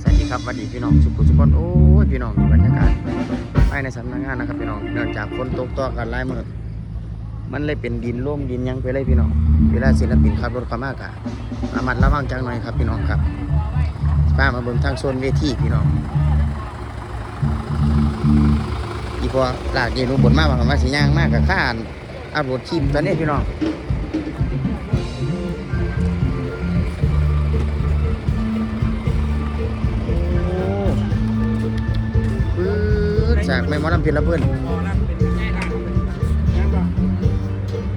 สวัสดีครับสวัสดีพี่น้องสุขุสุขคนโอ้ยพี่น้องบรรยากาศภายในสำนักงานนะครับพี่น้องเนื่องจากฝนตกต่อกันหลายมือมันเลยเป็นดินร่มดินยังไปเลยพี่น้องเวลาศิลปินขับรถเข้ามากะระมัดระวังจังหน่อยครับพี่น้องครับพามาเบิ่งทางโซนเวทีพี่น้องอีพอหลากเย็นอุบลมากว่าสิย่างมากกับข้านอัพโหลดคลิปตอนนี้พี่น้อง จากแม่หมอลำเพียรละเพื่อน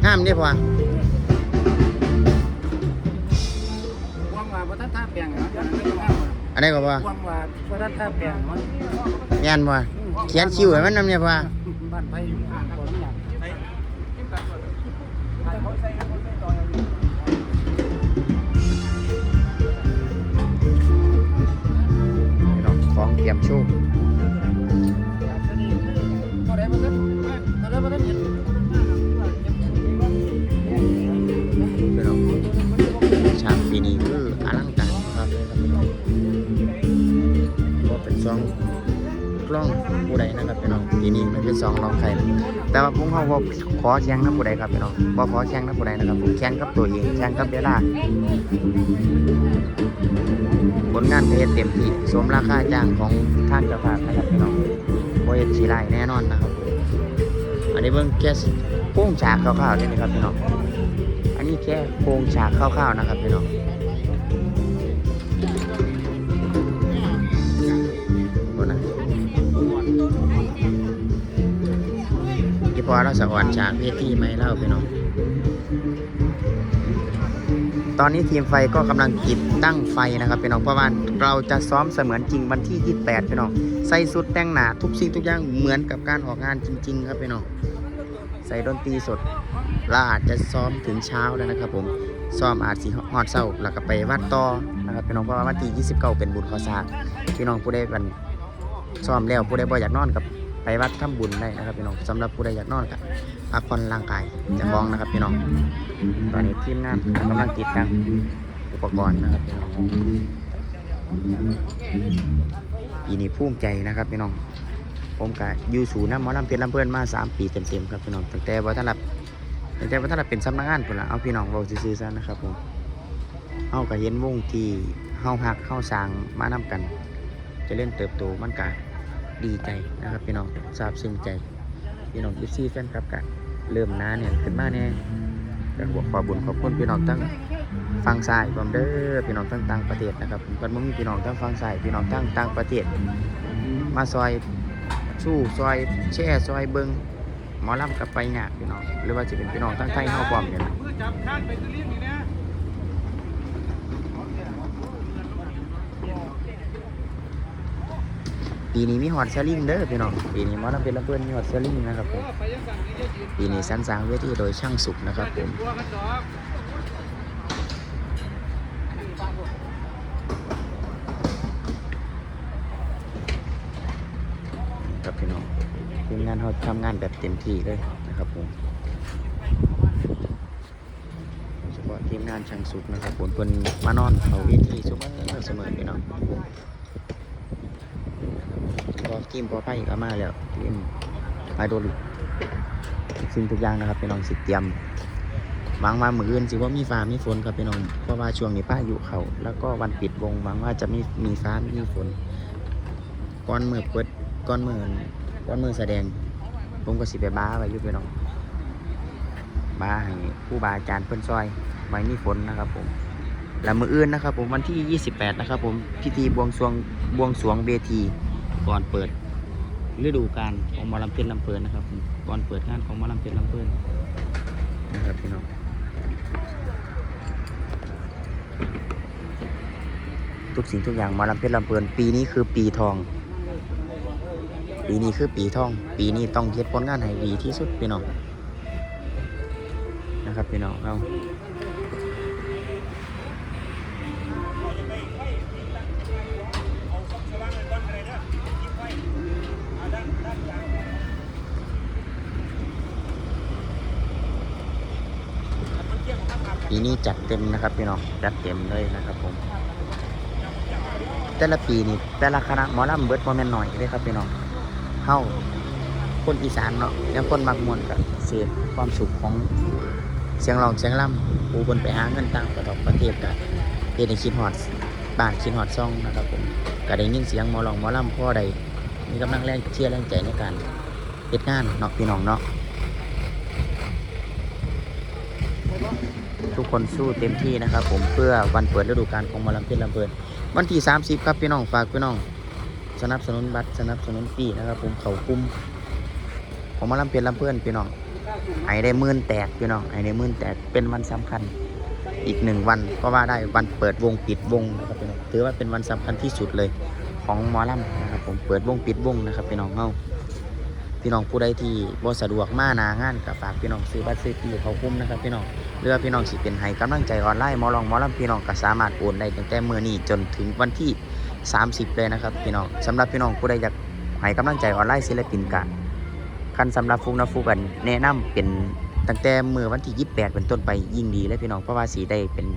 ห้ามเนี่ยพอว่างว่าพระท่านท่าแปลงครับอย่างนั้นก็ว่างว่าอันนี้ก็พอว่างว่าพระท่านท่าแปลงมันงานพอเขียนคิวให้มันนำเนี่ยพอบ้านไผ่อยู่ข้างบ่มีหยังพี่น้องของเตรียมโชว์ ฉากปีนี้คืออลังการครับเลยครับพี่น้องว่าเป็นซองกล้องผู้ใดนะครับพี่น้องปีนี้ไม่เป็นซองรองใครแต่ว่าผมเขาบอกขอแข่งนะผู้ใดครับพี่น้องบ่ขอแข่งนะผู้ใดนะครับผมแข่งกับตัวเองแข่งกับเวลาผลงานเพจเต็มที่สมราคาจ้างของท่านเจ้าภาพนะครับพี่น้องโบเอ็นชีไลแน่นอนนะครับ ได้เบิ่งแค่โค้งฉากคร่าวๆนี่นะครับพี่น้องอันนี้แค่โค้งฉากคร่าวๆนะครับพี่น้องบนนะที่พอเราสะอ่อนฉากเพจที่ไม่เล่าพี่น้อง ตอนนี้ทีมไฟก็กำลังติดตั้งไฟนะครับพี่น้องเพราะว่าเราจะซ้อมเสมือนจริงวันที่ 28พี่น้องใส่สุดแต่งหนาทุกสิ่งทุกอย่างเหมือนกับการออกงานจริง ๆ ครับพี่น้องใส่ดนตรีสดเราอาจจะซ้อมถึงเช้าแล้วนะครับ ผมซ้อมอาจสิฮอดเช้าแล้วก็ไปวัดต่อนะครับพี่น้องเพราะว่าวันที่29 เป็นบุญขอสากพี่น้องผู้ใดบันซ้อมแล้วผู้ใดบ่อยากนอนกับ ไปวัดทำบุญได้นะครับพี่น้องสำหรับผู้ใดอยากนอนกับพักผ่อนร่างกายจะบ้องนะครับพี่น้อง ตอนนี้ทีมงานกำลังติดตั้งอุปกรณ์นะครับพี่น้องปีนี้ภูมิใจนะครับพี่น้อง ผมกับยูสูน้ำหมอลำเพลินลำเพื่อนมาสามปีเต็มๆครับพี่น้องตั้งแต่วัฒนรับตั้งแต่วัฒนรับเป็นสำนักงานพุ่นละเอาพี่น้องเราซื้อๆซะนะครับผมเฮาก็เห็นวงที่เฮาหักเฮาสร้างมานำกัน จะเล่นเติบโตมันก็ ดีใจนะครับพี่น้องซาบซึ้งใจ พี่น้องยิปซี่แฟนครับกันเริ่มน้าเนี่ยขึ้นมาเนี่ยก็ขอขอบุญขอบคุณพี่น้องทั้งฟังซ้ายพร้อมเด้อพี่น้องทั้งต่างประเทศนะครับมกันบ่มีพี่น้องทั้งฟังซ้ายพี่น้องทั้งต่างประเทศ มาซอยสู้ซอยแช่ซอยเบิงหมอลำกับไปยากพี่น้องหรือว่าจะเป็นพี่น้องทั้งไทยเฮาพร้อมเนี่ยนะ มือจับข้างไปีนี้มีฮอตเซลิงเด้อพี่น้องปีนี้มอลำเป็นลำเพื่อนมีฮอตเซลิงนะครับผมปีนี้สรรสร้างเวทีโดยช่างสุขนะครับผมครับพี่น้องทีมงานเขาทำงานแบบเต็มที่เลยนะครับผมเฉพาะทีมงานช่างสุขนะครับผมเพิ่นมานอนเขาเวทีสมอเสมอพี่น้อง พอทีมพอไพ่ก็มาแล้วทีมไฮโดริกสิ่งทุกอย่างนะครับพี่น้องสิเตรียมหวังว่ามืออื่นสิว่ามีฟ้ามีฝนครับพี่น้องเพราะว่าช่วงนี้พาอยุเขาแล้วก็วันปิดวงหวังว่าจะมีมีฟ้ามีฝนก่อนมือเปิดก้อนมือก้อนมือแสดง ผมก็สิไปบ้าไว้ยู่พี่น้องบ้าให้ผู้บาอาจารย์เพิ่นซอยไว้มีฝนนะครับผมแล้วมืออื่นนะครับผมวันที่ 28 นะครับผมพิธีบวงสรวงบวงสรวงเวที ก่อนเปิดฤดูกาลของมอลำเพลินลำเพลินนะครับ ก่อนเปิดงานของมอลำเพลินลำเพลินนะครับพี่น้องทุกสิ่งทุกอย่างมอลำเพลินลำเพลินปีนี้คือปีทอง ปีนี้คือปีทอง ปีนี้ต้องเฮ็ดผลงานให้ดีที่สุดพี่น้องนะครับพี่น้องเอา ปีนี้จัดเต็มนะครับพี่น้องจัดเต็มเลยนะครับผม แต่ละปีนี่แต่ละคณะหมอลำเบิร์ดบ่แม่นน้อยเด้ครับพี่น้องเฮาคนอีสานเนาะแล้วคนมักมวนก็เสพความสุขของเสียงร้องเสียงล่ำผู้คนไปหาเงินต่างประเทศประเทศก็เฮ็ดให้คิดฮอดบ้านคิดฮอดซ่องนะครับผมก็ได้ยินเสียงหมอร้องหมอลำพ่อใดมีกำลังแรงเชียร์แรงใจในการเฮ็ดงานเนาะพี่น้องเนาะ ทุกคนสู้เต็มที่นะครับ ผมเพื่อวันเปิดฤดูกาลของมอลำเพชรลำเพลินวันที่ 30 ครับพี่น้องฝากพี่น้อง สนับสนุนบัตรสนับสนุนปีนะครับ ผมเขากลุ้มของมอลำเพชรลำเพลินพี่น้องไอ้ได้มื่นแตกพี่น้องไอ้ได้มื่นแตกเป็นวันสำคัญอีกหนึ่งวันก็ว่าได้วันเปิดวงปิดวงนะครับพี่น้องถือว่าเป็นวันสำคัญที่สุดเลยของมอลำนะครับ ผมเปิดวงปิดวงนะครับพี่น้องเฮาพี่น้องผู้ใดที่บ่สะดวกมาหนางานก็ฝากพี่น้องซื้อบัตรซื้อปีเขาคุ้มนะครับพี่น้อง หรือพี่น้องสิเป็นให้กำลังใจออนไลน์มอลองมอลำพี่น้องก็สามารถโอนได้ตั้งแต่มื้อนี้จนถึงวันที่ 30 เลยนะครับพี่น้องสำหรับพี่น้องผู้ใดอยากให้กำลังใจออนไลน์ศิลปินกะคันสำหรับฟุกนะฟุกกันแนะนำเป็นตั้งแต่มือวันที่ 28 เป็นต้นไปยิ่งดีเลยพี่น้องเพราะว่าสีได้เป็น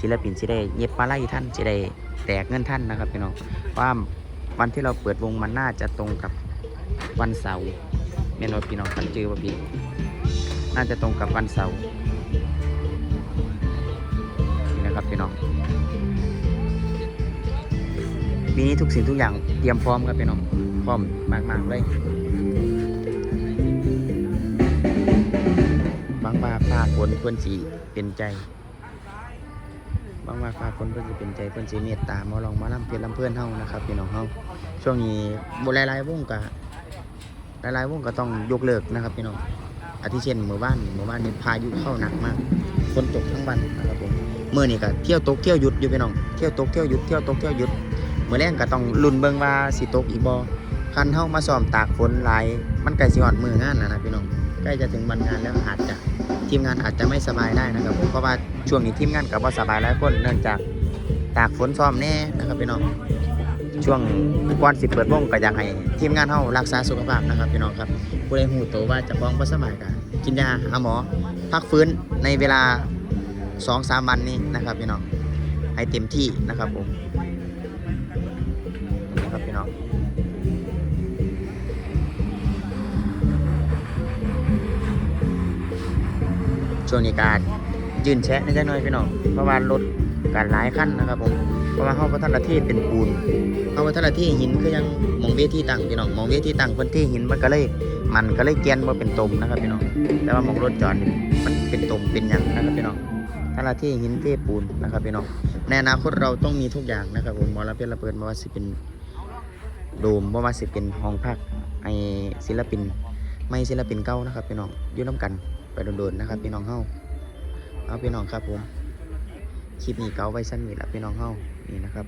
ศิลปินสิได้เย็บมาไล่ท่านสิได้แตกเงินท่านนะครับพี่น้องว่าวันที่เราเปิดวงมันน่าจะตรงกับวันเสาร์แม่นว่าพี่น้องคันเจอว่าพี่น่าจะตรงกับวันเสาร์ ปีนี้ทุกสิ่งทุกอย่างเตรียมพร้อมครับพี่น้องพร้อมมากๆเลยบางว่าฟ้าฝนเพื่อนสีเป็นใจบางว่าฟ้าฝนเพื่อนสีเป็นใจเพื่อนสีเมตตามาลองมาล่ำเพียรลำเพื่อนเฮานะครับพี่น้องเฮาช่วงนี้บหลายๆวงกะหลายๆวงก็ต้องยกเลิกนะครับพี่น้องอาทิเช่นหมู่บ้านหมู่บ้านนี้พายุเข้าหนักมากฝนตกทั้งวันนะครับผมเมื่อนี่ก็เที่ยวตกเที่ยวหยุดอยู่พี่น้องเที่ยวตกเที่ยวหยุดเที่ยวตกเที่ยวหยุด มื่อแรงก็ต้องลุ้นเบิ่งว่าสิตกอีกบ่คันเฮามาซ้อมตากฝนหลายมันใกล้สิฮอดมืองานแล้วนะพี่น้องใกล้จะถึงวันงานแล้วอาจจะทีมงานอาจจะไม่สบายได้นะครับผมเพราะว่าช่วงนี้ทีมงานก็บ่าสบายหลายคนเนื่องจากตากฝนซ้อมแน่นะครับพี่น้องช่วงก่อนสิเปิดวงก็อยากให้ทีมงานเฮารักษาสุขภาพนะครับพี่น้องครับผู้ใดฮู้ตัวว่าจะฟ้องบ่สบายก็กินยาหาหมอพักฟื้นในเวลาสองสามวันนี้นะครับพี่น้องให้เต็มที่นะครับผม ช่วงนี้การยืนแชะนิดหน่อยพี่น้องเพราะว่ารถการหลายขั้นนะครับผมเพราะว่าเขาพัฒนาที่เป็นปูนเขาพัฒนาที่หินคือยังมองเวทีตั้งพี่น้องมองเวทีตั้งพื้นที่หินมันก็เลยมันก็เลยเกียนว่าเป็นตมนะครับพี่น้องแต่ว่ามองรถจอดนี่มันเป็นตมเป็นหยังนะครับพี่น้องถ้าละที่หินเทปูนนะครับพี่น้องในอนาคตเราต้องมีทุกอย่างนะครับผมมอลเพชรระเบิดมาว่าสิเป็นโดมบ่ว่าสิเป็นห้องพักไอศิลปินไม่ศิลปินเก่านะครับพี่น้องอยู่น้ำกัน ไปโดนๆนะครับ พี่น้องเฮาเอาพี่น้องครับผมคลิปนี้เก้าไว้สั้นนี่ละพี่น้องเฮานี่นะครับ